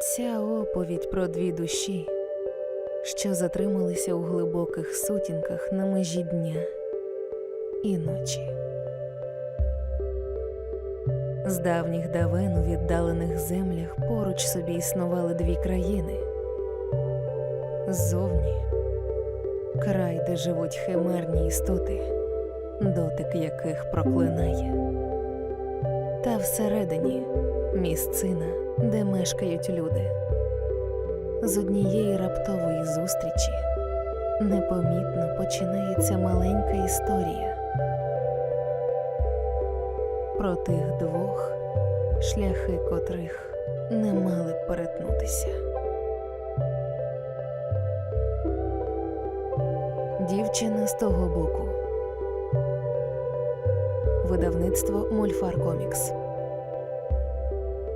Ця оповідь про дві душі, що затрималися у глибоких сутінках на межі дня і ночі. З давніх давен у віддалених землях поруч собі існували дві країни. Ззовні край, де живуть химерні істоти, дотик яких проклинає. Та всередині місцина, де мешкають люди. З однієї раптової зустрічі непомітно починається маленька історія про тих двох, шляхи котрих не мали б перетнутися. Дівчина з того боку. Видавництво Мольфар Комікс.